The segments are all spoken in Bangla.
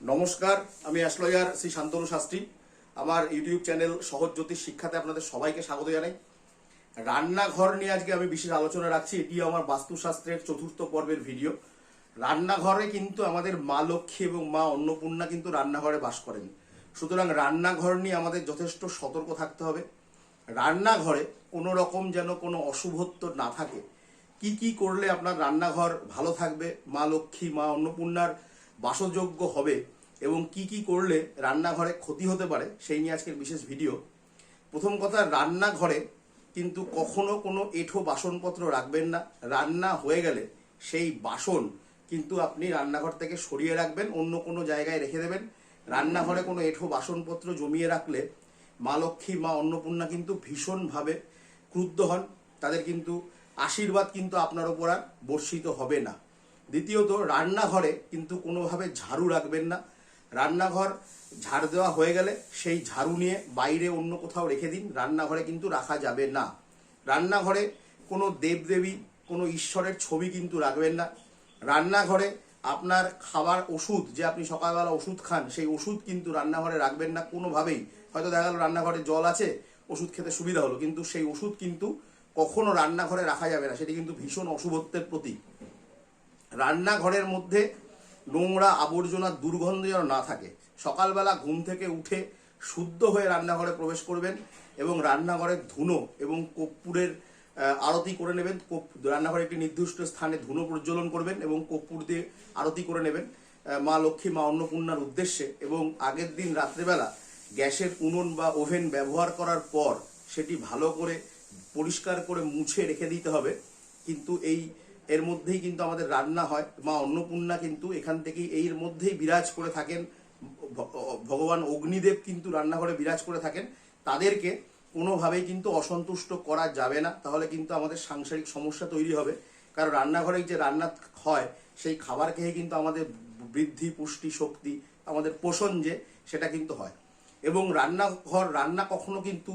নমস্কার, আমি অ্যাস্ট্রোলজার শ্রী শান্তনু শাস্ত্রী। আমার ইউটিউব চ্যানেল সহজ জ্যোতিষ শিক্ষাতে আপনাদের সবাইকে স্বাগত জানাই। রান্নাঘর নিয়ে আজকে আমি বিশেষ আলোচনা রাখছি এটি আমার বাস্তুশাস্ত্রের চতুর্থ পর্বের ভিডিও। রান্নাঘরে কিন্তু আমাদের মা লক্ষ্মী এবং মা অন্নপূর্ণা কিন্তু রান্নাঘরে বাস করেন। সুতরাং রান্নাঘর নিয়ে আমাদের যথেষ্ট সতর্ক থাকতে হবে। রান্নাঘরে কোনো রকম যেন কোনো অশুভত্ব না থাকে। কি কি করলে আপনার রান্নাঘর ভালো থাকবে? মা লক্ষ্মী, মা অন্নপূর্ণার বাসযোগ্য হবে এবং কি কি করলে রান্নাঘরে ক্ষতি হতে পারে সেই নিয়ে আজকের বিশেষ ভিডিও। প্রথম কথা, রান্নাঘরে কিন্তু কখনো কোনো এঁঠো বাসনপত্র রাখবেন না। রান্না হয়ে গেলে সেই বাসন কিন্তু আপনি রান্নাঘর থেকে সরিয়ে রাখবেন, অন্য কোনো জায়গায় রেখে দেবেন। রান্নাঘরে কোনো এঁঠো বাসনপত্র জমিয়ে রাখলে মা লক্ষ্মী, মা অন্নপূর্ণা কিন্তু ভীষণভাবে ক্রুদ্ধ হন। তাদের কিন্তু আশীর্বাদ কিন্তু আপনার ওপর আর বর্ষিত হবে না। দ্বিতীয়ত, রান্নাঘরে কিন্তু কোনোভাবে ঝাড়ু রাখবেন না। রান্নাঘর ঝাড় দেওয়া হয়ে গেলে সেই ঝাড়ু নিয়ে বাইরে অন্য কোথাও রেখে দিন। রান্নাঘরে কিন্তু রাখা যাবে না। রান্নাঘরে কোনো দেবদেবী, কোনো ঈশ্বরের ছবি কিন্তু রাখবেন না। রান্নাঘরে আপনার খাবার ওষুধ, যে আপনি সকালবেলা ওষুধ খান, সেই ওষুধ কিন্তু রান্নাঘরে রাখবেন না কোনোভাবেই। হয়তো দেখা গেল রান্নাঘরে জল আছে, ওষুধ খেতে সুবিধা হলো, কিন্তু সেই ওষুধ কিন্তু কখনো রান্নাঘরে রাখা যাবে না। সেটি কিন্তু ভীষণ অশুভত্বের প্রতীক। রান্নাঘরের মধ্যে নোংরা আবর্জনা দুর্গন্ধ যেন না থাকে। সকালবেলা ঘুম থেকে উঠে শুদ্ধ হয়ে রান্নাঘরে প্রবেশ করবেন এবং রান্নাঘরের ধুনো এবং কর্পূরের আরতি করে নেবেন। রান্নাঘরে একটি নির্দিষ্ট স্থানে ধুনো প্রজ্বলন করবেন এবং কর্পূর দিয়ে আরতি করে নেবেন মা লক্ষ্মী, মা অন্নপূর্ণার উদ্দেশ্যে। এবং আগের দিন রাত্রেবেলা গ্যাসের উনুন বা ওভেন ব্যবহার করার পর সেটি ভালো করে পরিষ্কার করে মুছে রেখে দিতে হবে। কিন্তু এই এর মধ্যেই কিন্তু আমাদের রান্না হয়। মা অন্নপূর্ণা কিন্তু এখান থেকেই এর মধ্যেই বিরাজ করে থাকেন। ভগবান অগ্নিদেব কিন্তু রান্নাঘরে বিরাজ করে থাকেন। তাদেরকে কোনোভাবেই কিন্তু অসন্তুষ্ট করা যাবে না। তাহলে কিন্তু আমাদের সাংসারিক সমস্যা তৈরি হবে। কারণ রান্নাঘরে যে রান্না হয়, সেই খাবার খেয়ে কিন্তু আমাদের বৃদ্ধি, পুষ্টি, শক্তি, আমাদের পোষণ যে, সেটা কিন্তু হয়। এবং রান্নাঘর রান্না কখনো কিন্তু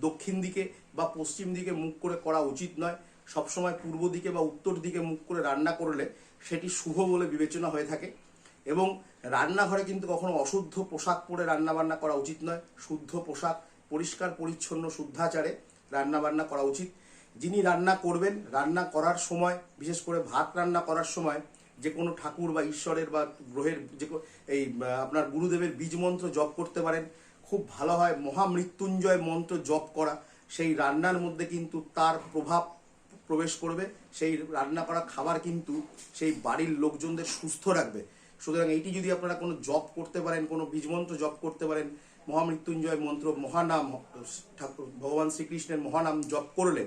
দক্ষিণ দিকে বা পশ্চিম দিকে মুখ করে করা উচিত নয়। সবসময় পূর্ব দিকে বা উত্তর দিকে মুখ করে রান্না করলে সেটি শুভ বলে বিবেচনা হয়ে থাকে এবং রান্নাঘরে কিন্তু কখনো অশুদ্ধ পোশাক পরে রান্না বান্না করা উচিত নয়। শুদ্ধ পোশাক, পরিষ্কার, পরিচ্ছন্ন, শুদ্ধাচারে রান্না বান্না করা উচিত। যিনি রান্না করবেন, রান্না করার সময়, বিশেষ করে ভাত রান্না করার সময় যে কোনো ঠাকুর বা ঈশ্বরের বা গ্রহের যে এই আপনার গুরুদেবের বীজ মন্ত্র জপ করতে পারেন। খুব ভালো হয় মহামৃত্যুঞ্জয় মন্ত্র জপ করা। সেই রান্নার মধ্যে কিন্তু তার প্রভাব প্রবেশ করবে, সেই রান্না করা খাবার কিন্তু সেই বাড়ির লোকজনদের সুস্থ রাখবে। সুতরাং এইটি যদি আপনারা কোনো জব করতে পারেন, কোনো বীজমন্ত্র জপ করতে পারেন, মহামৃত্যুঞ্জয় মন্ত্র, মহানাম, ঠাকুর, ভগবান শ্রীকৃষ্ণের মহানাম জপ করলে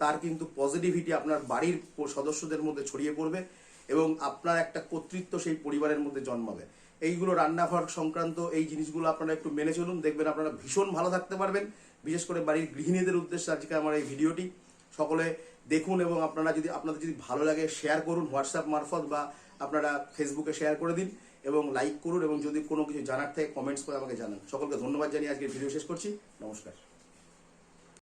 তার কিন্তু পজিটিভিটি আপনার বাড়ির সদস্যদের মধ্যে ছড়িয়ে পড়বে এবং আপনার একটা কর্তৃত্ব সেই পরিবারের মধ্যে জন্মাবে। এইগুলো রান্নাঘর সংক্রান্ত এই জিনিসগুলো আপনারা একটু মেনে চলুন, দেখবেন আপনারা ভীষণ ভালো থাকতে পারবেন। বিশেষ করে বাড়ির গৃহিণীদের উদ্দেশ্যে আজকে আমার এই ভিডিওটি। সকলে দেখুন এবং আপনারা যদি, আপনাদের যদি ভালো লাগে শেয়ার করুন হোয়াটসঅ্যাপ মারফত বা আপনারা ফেসবুকে শেয়ার করে দিন এবং লাইক করুন এবং যদি কোনো কিছু জানার থাকে কমেন্টস করে আমাকে জানান। সকলকে ধন্যবাদ জানিয়ে আজকে ভিডিও শেষ করছি। নমস্কার।